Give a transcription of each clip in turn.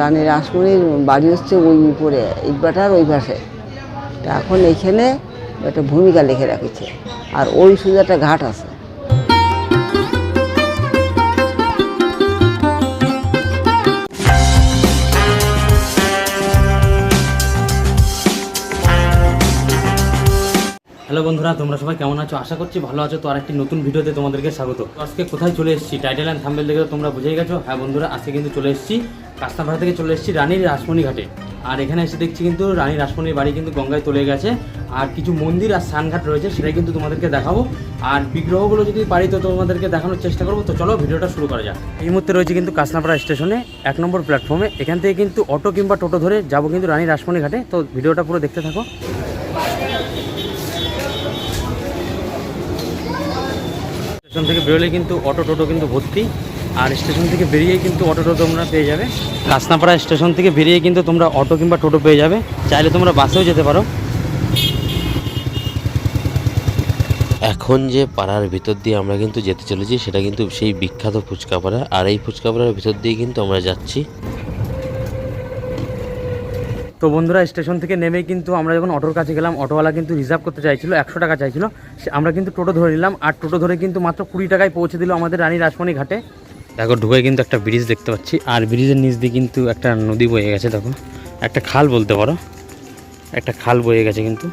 রানী রাসমণির বাড়ি হচ্ছে ওই উপরে ইটবাটার ওই পাশে। তা এখন এইখানে একটা ভূমিকা লিখে রাখেছে। আর ওই শুধু একটা ঘাট আছে। হ্যালো বন্ধুরা, তোমরা সবাই কেমন আছো? আশা করছি ভালো আছো। তো আরেকটি নতুন ভিডিওতে তোমাদেরকে স্বাগত। আজকে কোথায় চলে এসেছি? টাইটেল অ্যান্ড থাম্বেল দেখে তোমরা বুঝেই গেছো। হ্যাঁ বন্ধুরা, আজকে কিন্তু চলে এসেছি কাস্তাপাড়া থেকে চলে এসেছি রানীর রাসমণি ঘাটে। আর এখানে এসে দেখছি কিন্তু রানী রাসমণির বাড়ি কিন্তু গঙ্গায় চলে গেছে। আর কিছু মন্দির আর স্নানঘাট রয়েছে, সেটাই কিন্তু তোমাদেরকে দেখাবো। আর বিগ্রহগুলো যদি পারি তো তোমাদেরকে দেখানোর চেষ্টা করব। তো চলো ভিডিওটা শুরু করা যাক। এই মুহূর্তে রয়েছে কিন্তু কাস্তাপাড়া স্টেশনে এক নম্বর প্ল্যাটফর্মে এখান থেকে কিন্তু অটো কিংবা টোটো ধরে যাব কিন্তু রানী রাসমণি ঘাটে। তো ভিডিওটা পুরো দেখতে থাকো। স্টেশন থেকে বেরোলে কিন্তু অটো টোটো কিন্তু ভর্তি, আর স্টেশন থেকে বেরিয়ে কিন্তু অটো টোটো তোমরা পেয়ে যাবে। কাসনাপাড়া স্টেশন থেকে বেরিয়ে কিন্তু তোমরা অটো কিংবা টোটো পেয়ে যাবে, চাইলে তোমরা বাসেও যেতে পারো। এখন যে পাড়ার ভিতর দিয়ে আমরা কিন্তু যেতে চলেছি, সেটা কিন্তু সেই বিখ্যাত ফুচকা পাড়া আর এই ফুচকা পাড়ার ভিতর দিয়ে কিন্তু আমরা যাচ্ছি। তো বন্ধুরা, স্টেশন থেকে নেমে কিন্তু আমরা যখন অটোর কাছে গেলাম, অটোওয়ালা কিন্তু রিজার্ভ করতে চাইছিল, একশো টাকা চাইছিল। আমরা কিন্তু টোটো ধরে নিলাম, আর টোটো ধরে কিন্তু মাত্র কুড়ি টাকায় পৌঁছে দিল আমাদের রানী রাসমণি ঘাটে। দেখো, ঢুকে কিন্তু একটা ব্রিজ দেখতে পাচ্ছি, আর ব্রিজের নিচ দিয়ে কিন্তু একটা নদী বয়ে গেছে, দেখো। একটা খাল বলতে পারো, একটা খাল বয়ে গেছে কিন্তু।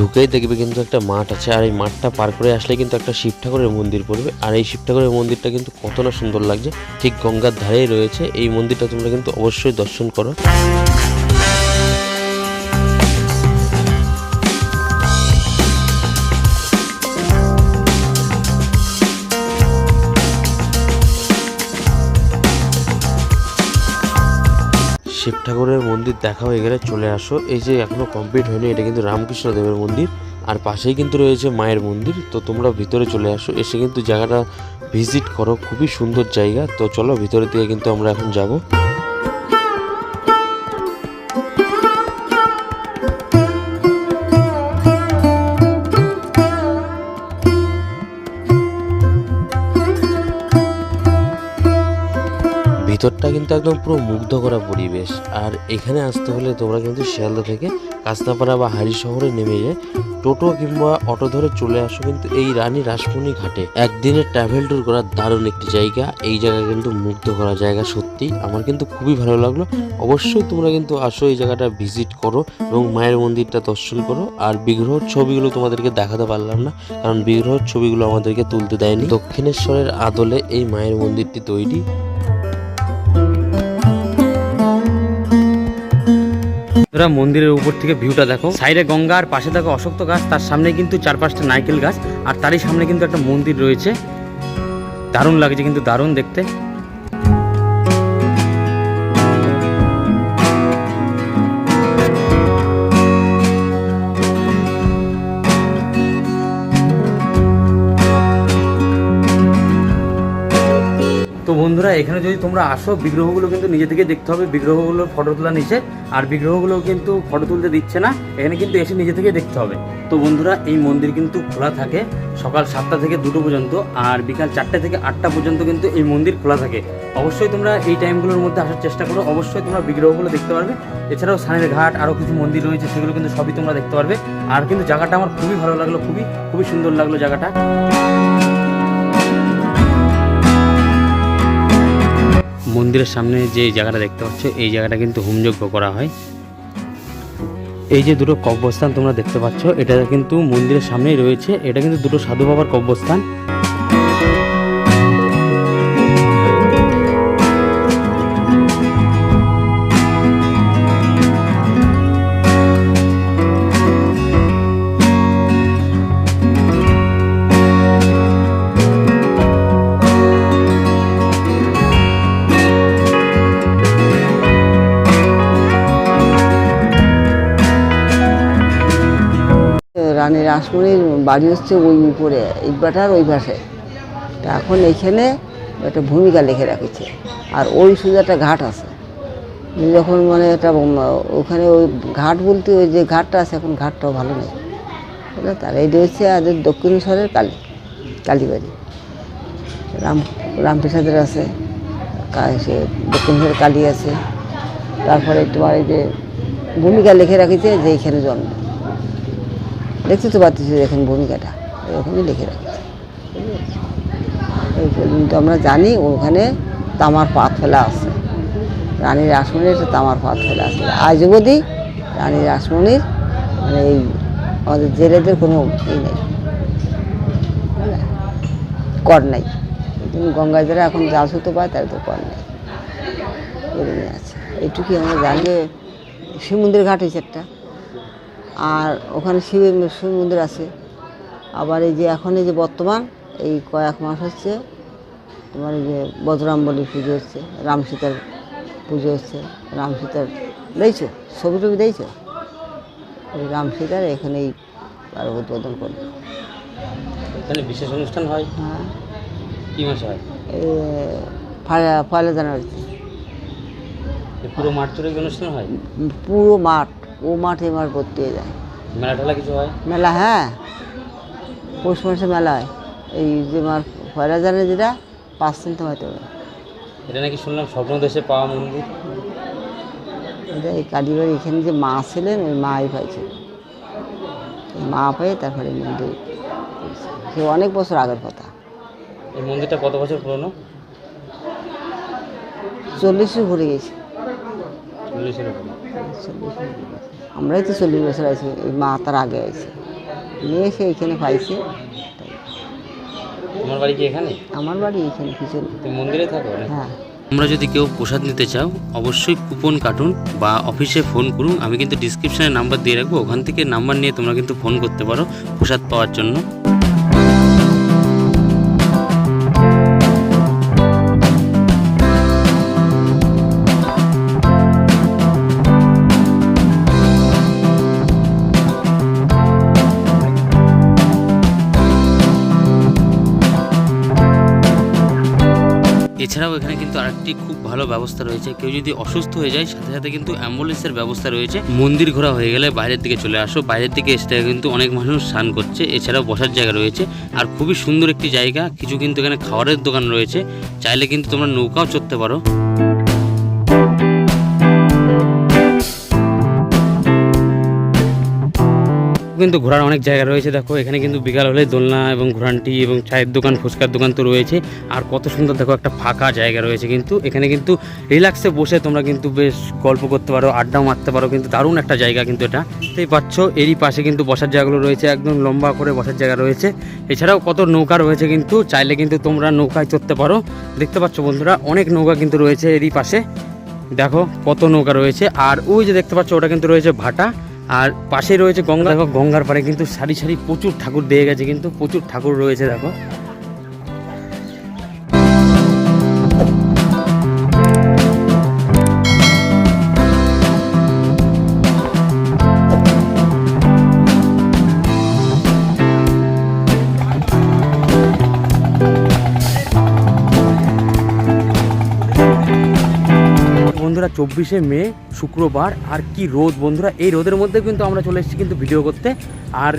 ঢুকেই দেখবে কিন্তু একটা মাঠ আছে, আর এই মাঠটা পার করে আসলে কিন্তু একটা শিব ঠাকুরের মন্দির পড়বে। আর এই শিব ঠাকুরের মন্দিরটা কিন্তু কত না সুন্দর লাগছে, ঠিক গঙ্গার ধারেই রয়েছে। এই মন্দিরটা তোমরা কিন্তু অবশ্যই দর্শন করো। ঠাকুরের মন্দির দেখা হয়ে গেলে চলে আসো। এই যে এখনও কমপ্লিট হয়নি, এটা কিন্তু রামকৃষ্ণ দেবের মন্দির। আর পাশেই কিন্তু রয়েছে মায়ের মন্দির, তো তোমরা ভিতরে চলে আসো। এসে কিন্তু জায়গাটা ভিজিট করো, খুবই সুন্দর জায়গা। তো চলো ভিতরের দিকে কিন্তু আমরা এখন যাব। ভিতরটা কিন্তু একদম পুরো মুগ্ধ করা পরিবেশ। আর এখানে আসতে হলে তোমরা কিন্তু শিয়ালদা থেকে কাস্তাপাড়া বা হাড়ি শহরে নেমে যায় টোটো কিংবা অটো ধরে চলে আসো কিন্তু এই রানী রাসমণি ঘাটে। একদিনের ট্রাভেল ট্যুর করার দারুণ একটি জায়গা। এই জায়গা কিন্তু মুগ্ধ করা জায়গা সত্যি। আমার কিন্তু খুবই ভালো লাগল। অবশ্যই তোমরা কিন্তু আসো, এই জায়গাটা ভিজিট করো এবং মায়ের মন্দিরটা দর্শন করো। আর বিগ্রহর ছবিগুলো তোমাদেরকে দেখাতে পারলাম না, কারণ বিগ্রহর ছবিগুলো আমাদেরকে তুলতে দেয়নি। দক্ষিণেশ্বরের আদলে এই মায়ের মন্দিরটি তৈরি। তোরা মন্দিরের উপর থেকে ভিউটা দেখো। সাইডে গঙ্গা আর পাশে দেখো অশক্ত গাছ, তার সামনে কিন্তু চার পাঁচটা নারকেল গাছ, আর তারই সামনে কিন্তু একটা মন্দির রয়েছে। দারুণ লাগছে কিন্তু, দারুণ দেখতে। বন্ধুরা, এখানে যদি তোমরা আসো, বিগ্রহগুলো কিন্তু নিজে থেকে দেখতে হবে। বিগ্রহগুলো ফটো তোলা নিচে আর বিগ্রহগুলো কিন্তু ফটো তুলতে দিচ্ছে না। এখানে কিন্তু এসে নিজে থেকে দেখতে হবে। তো বন্ধুরা, এই মন্দির কিন্তু খোলা থাকে সকাল সাতটা থেকে দুটো পর্যন্ত, আর বিকাল চারটে থেকে আটটা পর্যন্ত কিন্তু এই মন্দির খোলা থাকে। অবশ্যই তোমরা এই টাইমগুলোর মধ্যে আসার চেষ্টা করো। অবশ্যই তোমরা বিগ্রহগুলো দেখতে পারবে। এছাড়াও সানের ঘাট আরও কিছু মন্দির রয়েছে, সেগুলো কিন্তু সবই তোমরা দেখতে পারবে। আর কিন্তু জায়গাটা আমার খুবই ভালো লাগল, খুবই খুবই সুন্দর লাগল জায়গাটা। মন্দিরের সামনে যে জায়গাটা দেখতে পাচ্ছ, এই জায়গাটা কিন্তু হোমযজ্ঞ করা হয়। এই যে দুটো কব্যস্থান তোমরা দেখতে পাচ্ছ, এটা কিন্তু মন্দিরের সামনেই রয়েছে। এটা কিন্তু দুটো সাধু বাবার কব্বস্থান রাসমণির বাড়ি হচ্ছে ওই উপরে ইটবাটার ওই পাশে। তা এখন এখানে একটা ভূমিকা লিখে রাখেছে। আর ওই শুধু একটা ঘাট আছে। যখন মানে একটা ওখানে ওই ঘাট বলতে ওই যে ঘাটটা আছে, এখন ঘাটটাও ভালো নেই। তার এইটা হচ্ছে আমাদের দক্ষিণেশ্বরের কালী কালীবাড়ি রাম, রামপ্রসাদের আছে সে দক্ষিণেশ্বরের কালী আছে। তারপরে তোমার এই যে ভূমিকা লিখে রাখিছে যে এইখানে জন্ম। দেখতে তো পাচ্ছি এখন ভূমিকাটা ওখানে লিখে রাখিছে এই আমরা জানি ওখানে তামার পাত ফেলা আছে। রানীর রাসমণির একটা তামার পাত ফেলা আছে। আজ অবধি রানীর রাসমণির মানে এই আমাদের জেলেদের কোনো ই নেই। কর নাই। গঙ্গায় যারা এখন জাল হতে পায় তার তো কর নেই। এরকমই আছে। এইটুকুই আমরা জানি। মন্দির ঘাট হয়েছে একটা আর ওখানে শিবের শিব মন্দির আছে। আবার এই যে এখন এই যে বর্তমান এই কয়েক মাস হচ্ছে তোমার এই যে বজরাম বলি পুজো হচ্ছে রাম সীতার পুজো হচ্ছে রাম সীতার দেখছ? ছবি টবি দেখছ? ওই রাম সীতার এখানেই আর উদ্বোধন করবে। এখানে বিশেষ অনুষ্ঠান হয়? হ্যাঁ। কি মাসে হয়? পয়লা জানুয়ারিতে। পুরো মাঠ জুড়ে অনুষ্ঠান হয়? পুরো মাঠ ও মাঠে মাঠ ভর্তি হয়ে যায়। মেলা টেলা কিছু হয়? মেলা হ্যাঁ। পৌষ মাসে মেলা হয়। এই যে মার পয়লা জানুয়ারি যেটা পাঁচ দিন তো হয়তো এটা নাকি শুনলাম স্বপ্ন দেশে পাওয়া মন্দির। এটা এই কালীবাড়ি এখানে যে মা ছিলেন ওই মাই পাইছে মা পেয়ে তারপরে মন্দির সে অনেক বছর আগের কথা। এই মন্দিরটা কত বছর পুরনো? চল্লিশে ঘুরে গেছে চল্লিশের উপরে। চল্লিশ আমরাই তো চল্লিশ বছর আছি এই মা তার আগে আছে। নিয়ে এসে এখানে পাইছে। তোমার বাড়ি কি এখানে? আমার বাড়ি এখানে কিছু মন্দিরে থাকো হ্যাঁ। তোমরা যদি কেউ প্রসাদ নিতে চাও অবশ্যই কুপন কাটুন বা অফিসে ফোন করুন। আমি কিন্তু ডিসক্রিপশানে নাম্বার দিয়ে রাখব। ওখান থেকে নাম্বার নিয়ে তোমরা কিন্তু ফোন করতে পারো প্রসাদ পাওয়ার জন্য। এছাড়াও এখানে কিন্তু আরেকটি খুব ভালো ব্যবস্থা রয়েছে। কেউ যদি অসুস্থ হয়ে যায়, সাথে সাথে কিন্তু অ্যাম্বুলেন্সের ব্যবস্থা রয়েছে। মন্দির ঘোরা হয়ে গেলে বাইরের দিকে চলে আসো। বাইরের দিকে এসে কিন্তু অনেক মানুষ স্নান করছে। এছাড়াও বসার জায়গা রয়েছে। আর খুবই সুন্দর একটি জায়গা। কিছু কিন্তু এখানে খাবারের দোকান রয়েছে। চাইলে কিন্তু তোমরা নৌকাও চড়তে পারো। কিন্তু ঘোরার অনেক জায়গা রয়েছে। দেখো, এখানে কিন্তু বিকাল হলে দোলনা এবং ঘোরানটি এবং চায়ের দোকান, ফুচকার দোকান তো রয়েছে। আর কত সুন্দর দেখো, একটা ফাঁকা জায়গা রয়েছে কিন্তু। এখানে কিন্তু রিল্যাক্সে বসে তোমরা কিন্তু বেশ গল্প করতে পারো, আড্ডাও মারতে পারো। কিন্তু দারুণ একটা জায়গা কিন্তু এটা। দেখতেই পাচ্ছ, এরই পাশে কিন্তু বসার জায়গাগুলো রয়েছে, একদম লম্বা করে বসার জায়গা রয়েছে। এছাড়াও কত নৌকা রয়েছে কিন্তু, চাইলে কিন্তু তোমরা নৌকায় চড়তে পারো। দেখতে পাচ্ছ বন্ধুরা, অনেক নৌকা কিন্তু রয়েছে এরই পাশে। দেখো, কত নৌকা রয়েছে। আর ওই যে দেখতে পাচ্ছ, ওটা কিন্তু রয়েছে ভাটা। আর পাশে রয়েছে গঙ্গা। দেখো, গঙ্গার পাড়ে কিন্তু সারি সারি প্রচুর ঠাকুর দিয়ে গেছে, কিন্তু প্রচুর ঠাকুর রয়েছে, দেখো। বন্ধুরা, চব্বিশে মে, শুক্রবার। আর কি রোদ বন্ধুরা, এই রোদের মধ্যে কিন্তু আমরা চলে এসেছি কিন্তু ভিডিও করতে। আর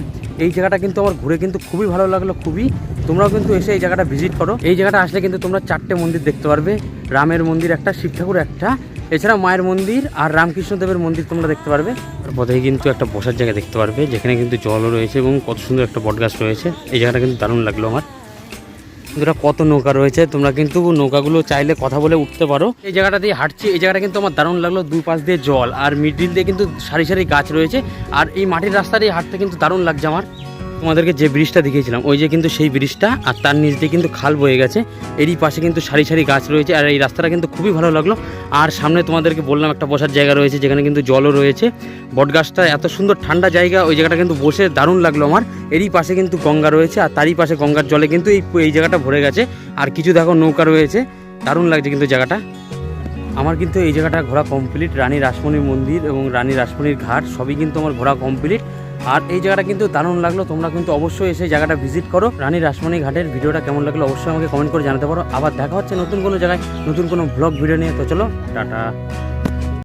এই জায়গাটা কিন্তু আমার ঘুরে কিন্তু খুবই ভালো লাগল, খুবই। তোমরাও কিন্তু এসে এই জায়গাটা ভিজিট করো। এই জায়গাটা আসলে কিন্তু তোমরা চারটে মন্দির দেখতে পারবে। রামের মন্দির একটা, শিব ঠাকুর একটা এছাড়া মায়ের মন্দির আর রামকৃষ্ণ দেবের মন্দির তোমরা দেখতে পারবে। পথেই কিন্তু একটা বসার জায়গা দেখতে পারবে, যেখানে কিন্তু জলও রয়েছে এবং কত সুন্দর একটা বটগাছ রয়েছে। এই জায়গাটা কিন্তু দারুণ লাগল আমার। বন্ধুরা, কত নৌকা রয়েছে? তোমরা কিন্তু নৌকাগুলো চাইলে কথা বলে উঠতে পারো। এই জায়গাটা দিয়ে হাঁটছি, এই জায়গাটা কিন্তু আমার দারুণ লাগল দুই পাশ দিয়ে জল। আর মিডিল দিয়ে কিন্তু সারি সারি গাছ রয়েছে। আর এই মাটির রাস্তা দিয়ে হাঁটতে কিন্তু দারুণ লাগছে আমার। তোমাদেরকে যে ব্রিজটা দেখিয়েছিলাম, ওই যে কিন্তু সেই ব্রিজটা, আর তার নিচ দিয়ে কিন্তু খাল বয়ে গেছে। এরই পাশে কিন্তু সারি সারি গাছ রয়েছে, আর এই রাস্তাটা কিন্তু খুবই ভালো লাগল। আর সামনে তোমাদেরকে বললাম, একটা বসার জায়গা রয়েছে, যেখানে কিন্তু জলও রয়েছে। বটগাছটা এত সুন্দর ঠান্ডা জায়গা, ওই জায়গাটা কিন্তু বসে দারুণ লাগল আমার। এরই পাশে কিন্তু গঙ্গা রয়েছে, আর তারই পাশে গঙ্গার জলে কিন্তু এই এই জায়গাটা ভরে গেছে। আর কিছু দেখো, নৌকা রয়েছে। দারুণ লাগছে কিন্তু জায়গাটা। আমার কিন্তু এই জায়গাটা ঘোরা কমপ্লিট রানী রাসমণির মন্দির এবং রানী রাসমণির ঘাট, সবই কিন্তু আমার ঘোরা কমপ্লিট আর এই জায়গাটা কিন্তু দারুণ লাগল। তোমরা কিন্তু অবশ্যই এসে জায়গাটা ভিজিট করো। রানী রাসমণি ঘাটের ভিডিওটা কেমন লাগল অবশ্যই আমাকে কমেন্ট করে জানাতে পারো। আবার দেখা হচ্ছে নতুন কোনো জায়গায় নতুন কোনো ব্লগ ভিডিও নিয়ে। তো চলো, টাটা।